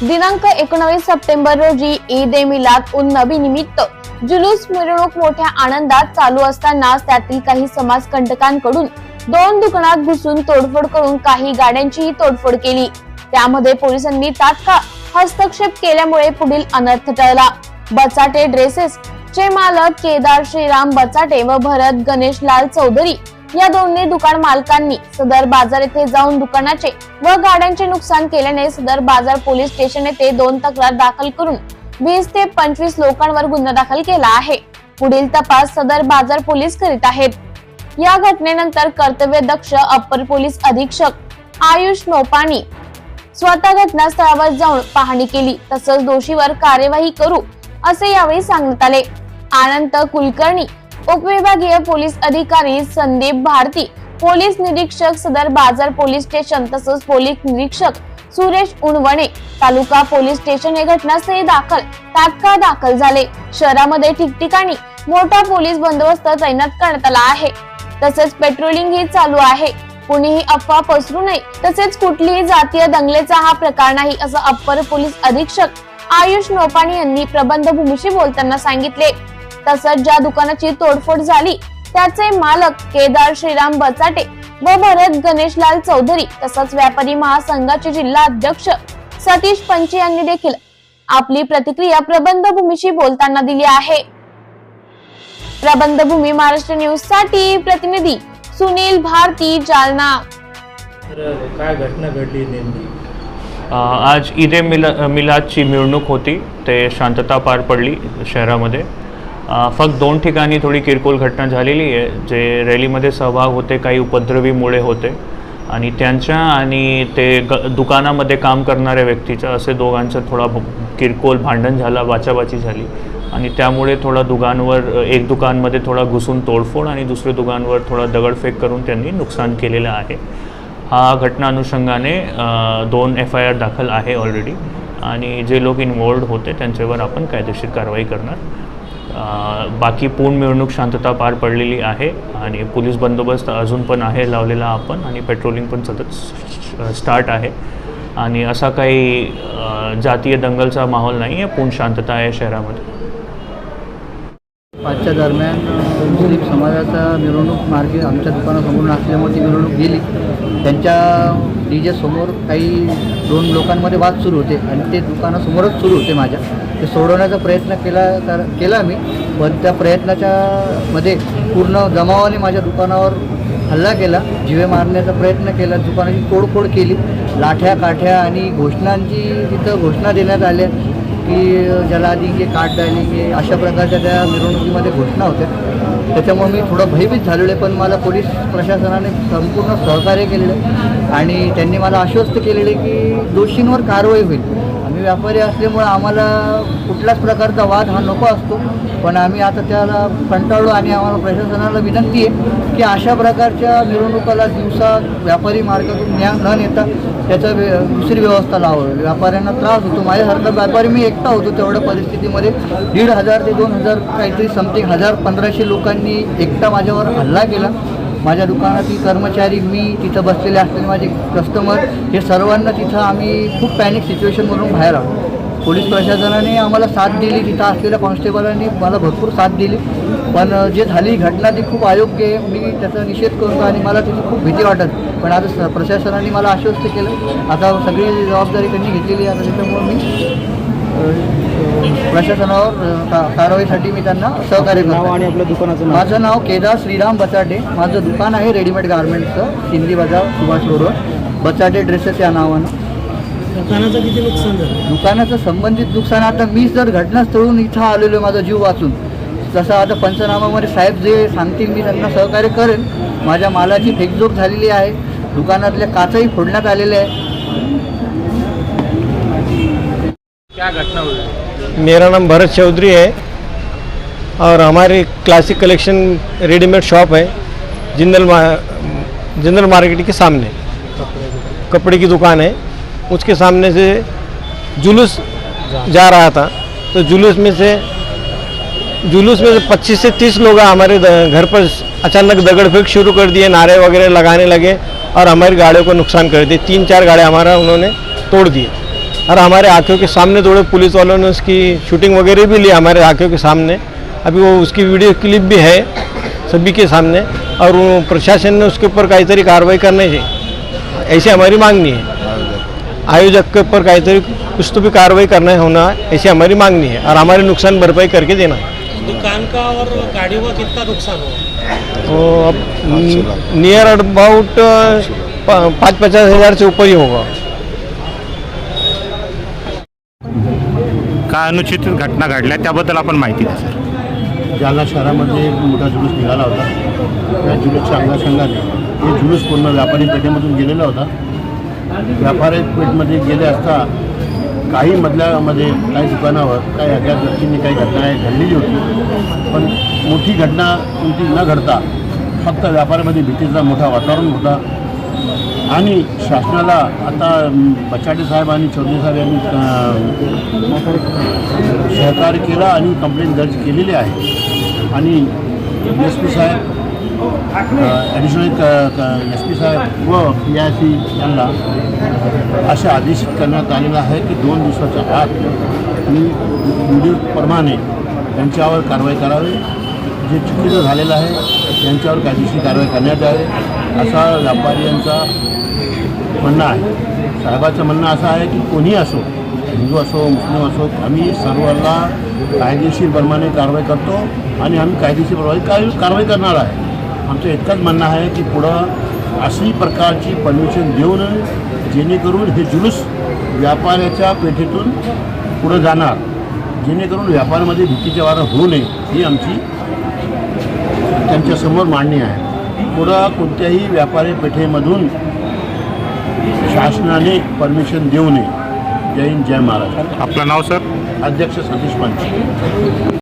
दिनांक एकोणावीस सप्टेंबर रोजी ईद ए मिलाद उन नबी निमित्त जुलूस मिरवणूक मोठ्या आनंदात चालू असतानाच त्यातील काही समाजकंटकांकडून दोन दुकानात घुसून तोडफोड करून काही गाड्यांचीही तोडफोड केली. त्यामध्ये पोलिसांनी तात्काळ हस्तक्षेप केल्यामुळे पुढील अनर्थ टळला. बचाटे ड्रेसेस चे मालक केदार श्रीराम बचाटे व भरत गणेशलाल चौधरी या दोन्ही दुकान मालकांनी सदर बाजार येथे जाऊन दुकानाचे व गाड्यांचे नुकसान केल्याने सदर बाजार पोलीस स्टेशन येथे दोन तक्रार दाखल करून वीस ते पंचवीस लोकांवर गुन्हा दाखल केला आहे. पुढील तपास सदर बाजार पोलीस करीत आहेत. या घटनेनंतर कर्तव्य दक्ष अप्पर पोलीस अधीक्षक आयुष नोपाणी स्वतः घटनास्थळावर जाऊन पाहणी केली. तसंच दोषीवर कार्यवाही करू असे यावेळी सांगण्यात आले. आनंद कुलकर्णी उपविभागीय पोलीस अधिकारी संदीप भारती पोलीस निरीक्षक सदर बाजार पोलीस स्टेशन तसंच पोलीस निरीक्षक सुरेश उणवणे तालुका पोलीस स्टेशन हे घटनास्थळी दाखल तात्काळ दाखल झाले. शहरामध्ये ठिकठिकाणी मोठा पोलीस बंदोबस्त तैनात करण्यात आला आहे. तसेच पेट्रोलिंग ही चालू आहे. कुणीही अफवा पसरू नये तसेच कुठलीही जातीय दंगलेचा हा प्रकार नाही असं अप्पर पोलीस अधीक्षक आयुष नोपाणी यांनी प्रबंध भूमीशी बोलताना सांगितले. तसंच ज्या दुकानाची तोडफोड झाली त्याचे मालक केदार श्रीराम बचाटे व भरत गणेशलाल चौधरी तसंच व्यापारी महासंघाचे जिल्हा अध्यक्ष सतीश पंचे यांनी देखील आपली प्रतिक्रिया प्रबंधभूमीशी बोलताना दिली आहे. प्रबंधभूमी महाराष्ट्र न्यूजसाठी प्रतिनिधी सुनील भारती जालना. तर काय घटना घडली नेमकी? अ, आज ईद ए मिला मिलादची मिरवणूक होती. ते शांतता पार पडली शहरामध्ये. फक्त दोन ठिकाणी थोडी किरकोळ घटना झालेली आहे जे रॅलीमध्ये सहभाग होते काही उपद्रवीमुळे होते. आणि त्यांच्या आणि ते ग दुकानामध्ये काम करणाऱ्या व्यक्तीच्या असे दोघांचं थोडा किरकोळ भांडण झाला वाचावाची झाली. आणि त्यामुळे थोडा दुकानवर एक दुकानमध्ये थोडा घुसून तोडफोड आणि दुसऱ्या दुकानवर थोडा दगडफेक करून त्यांनी नुकसान केलेलं आहे. हा घटना अनुषंगाने दोन एफ आय आर दाखल आहे ऑलरेडी आणि जे लोक इन्वॉल्ड होते त्यांच्यावर आपण कायदेशीर कारवाई करणार. बाकी पूर्ण मिरवणूक शांतता पार पडलेली आहे आणि पोलीस बंदोबस्त अजून पण आहे लावलेला आपण आणि पेट्रोलिंग पण सतत स्टार्ट आहे. आणि असा काही जातीय दंगलचा माहोल नाही आहे पूर्ण शांतता आहे शहरामध्ये. पाचच्या दरम्यान मुस्लिम समाजाचा मिरवणूक मार्गे आमच्या दुकानासमोरून असल्यामुळे ती मिरवणूक गेली. त्यांच्या डी जे समोर काही दोन लोकांमध्ये वाद सुरू होते आणि ते दुकानासमोरच सुरू होते माझ्या. ते सोडवण्याचा प्रयत्न केला तर केला मी. पण त्या प्रयत्नाच्या मध्ये पूर्ण जमावाने माझ्या दुकानावर हल्ला केला. जिवे मारण्याचा प्रयत्न केला. दुकानाची तोडफोड केली. लाठ्या काठ्या आणि घोषणांची तिथं घोषणा देण्यात आल्या की ज्याला देंगे काट डालेंगे अशा प्रकारच्या त्या मिरवणुकीमध्ये घोषणा होत्या. त्याच्यामुळे मी थोडं भयभीत झालेलो आहे. पण मला पोलीस प्रशासनाने संपूर्ण सहकार्य केलेलं आहे. आणि त्यांनी मला आश्वस्त केलेलं आहे की दोषींवर कारवाई होईल. व्यापारी असल्यामुळं आम्हाला कुठल्याच प्रकारचा वाद हा नको असतो. पण आम्ही आता त्याला कंटाळलो आणि आम्हाला प्रशासनाला विनंती आहे की अशा प्रकारच्या मिरवणुकाला दिवसा व्यापारी मार्गातून न्या न नेता त्याचा वे दुसरी व्यवस्था लावावी. व्यापाऱ्यांना त्रास होतो. माझ्यासारखा व्यापारी मी एकटा होतो तेवढ्या परिस्थितीमध्ये. दीड हजार ते दोन हजार काहीतरी समथिंग हजार पंधराशे लोकांनी एकटा माझ्यावर हल्ला केला. माझ्या दुकानातील कर्मचारी मी तिथं बसलेले असलेले माझे कस्टमर हे सर्वांना तिथं आम्ही खूप पॅनिक सिच्युएशनमधून बाहेर आलो. पोलीस प्रशासनाने आम्हाला साथ दिली तिथं असलेल्या कॉन्स्टेबलांनी मला भरपूर साथ दिली. पण जे झाली घटना ती खूप अयोग्य आहे. मी त्याचा निषेध करतो आणि मला त्याची खूप भीती वाटत. पण आता स प्रशासनाने मला आश्वस्त केलं. आता सगळी जबाबदारी त्यांनी घेतलेली आहे. आता त्याच्यामुळे मी प्रशासनावर का कारवाईसाठी मी त्यांना सहकार्य करतो आणि आपल्या दुकानाचं माझं नाव केदार श्रीराम बचाटे. माझं दुकान आहे रेडीमेड गार्मेंटचं सिंधी बाजार सुभाष रोडवर. बचाटे ड्रेसेस या नावानं. दुकानाचं किती नुकसान झालं? दुकानाचं संबंधित नुकसान आता मी जर घटनास्थळून इथं आलेलो आहे माझा जीव वाचून तसं आता पंचनामामध्ये साहेब जे सांगतील मी त्यांना सहकार्य करेन. माझ्या मालाची फेकजोक झालेली आहे. दुकानातल्या काचही फोडण्यात आलेल्या आहे क्या घटना हुई? मेरा नाम भरत चौधरी है और हमारी क्लासिक कलेक्शन रेडीमेड शॉप है, जिंदल मा जिंदल मार्केट के सामने। कपड़े की दुकान है। उसके सामने से जुलूस जा रहा था। तो जुलूस में से जुलूस में से 25 से 30 लोग हमारे घर पर अचानक दगड़ फेंक शुरू कर दिए, नारे वगैरह लगाने लगे और हमारी गाड़ियों को नुकसान कर दिए। तीन चार गाड़ियाँ हमारा उन्होंने तोड़ दिए। और हमारे आंखों के सामने थोड़े पुलिस वालों ने उसकी शूटिंग वगैरह भी ली हमारे आंखों के सामने। अभी वो उसकी वीडियो क्लिप भी है सभी के सामने और प्रशासन ने उसके ऊपर काहीतरी कारवाई करने चाहिए ऐसी हमारी मांगनी है। आयोजक के ऊपर काहीतरी कुछ तो भी कार्रवाई करना होना ऐसी हमारी मांगनी है और हमारी नुकसान भरपाई करके देना है। दुकान का और गाड़ियों का कितना नुकसान हुआ तो अब नियर अबाउट पाँच पचास हज़ार से ऊपर ही होगा। काय अनुचित घटना घडल्या त्याबद्दल आपण माहिती द्या सर. जालना शहरामध्ये एक मोठा जुलूस निघाला होता. त्या जुलूसच्या अंगाशंगाने हे जुलूस पूर्ण व्यापारी पेठेमधून गेलेला होता. व्यापारी पेठमध्ये गेले असता काही मधल्यामध्ये काही दुकानावर काही अज्ञात व्यक्तींनी काही घटना घडलेली होती. पण मोठी घटना कोणती न घडता फक्त व्यापारामध्ये भीतीचा मोठा वातावरण होता. आणि शासनाला आता अं, बचाटे साहेब आणि चौधरी साहेब यांनी सहकार्य केला आणि कंप्लेंट दर्ज केलेली आहे. आणि एस पी साहेब ॲडिशनल एस पी साहेब व पी आय सी यांना असे आदेशित करण्यात आलेलं आहे की दोन दिवसाच्या आत मी व्हिडिओप्रमाणे त्यांच्यावर कारवाई करावी. जे चुकीचं झालेलं आहे त्यांच्यावर कायदेशीर कारवाई करण्यात यावी. असा व्यापारी यांचा म्हणणं आहे. साहेबाचं म्हणणं असं आहे की कोणी असो हिंदू असो मुस्लिम असो आम्ही सर्वांना कायदेशीर प्रमाणे कारवाई करतो आणि आम्ही कायदेशीर प्रमाणे काय कारवाई करणार आहे. आमचं इतकंच म्हणणं आहे की पुढं अशी प्रकारची परमिशन देऊ नये जेणेकरून हे जुलूस व्यापाऱ्याच्या पेठेतून पुढं जाणार. जेणेकरून व्यापारामध्ये भीतीच्या वारा होऊ नये ही आमची त्यांच्यासमोर मांडणी आहे. पुढं कोणत्याही व्यापारी पेठेमधून शासनाने परमिशन देऊ नये. जय हिंद जय महाराष्ट्र. आपलं नाव सर? अध्यक्ष सतीश पंच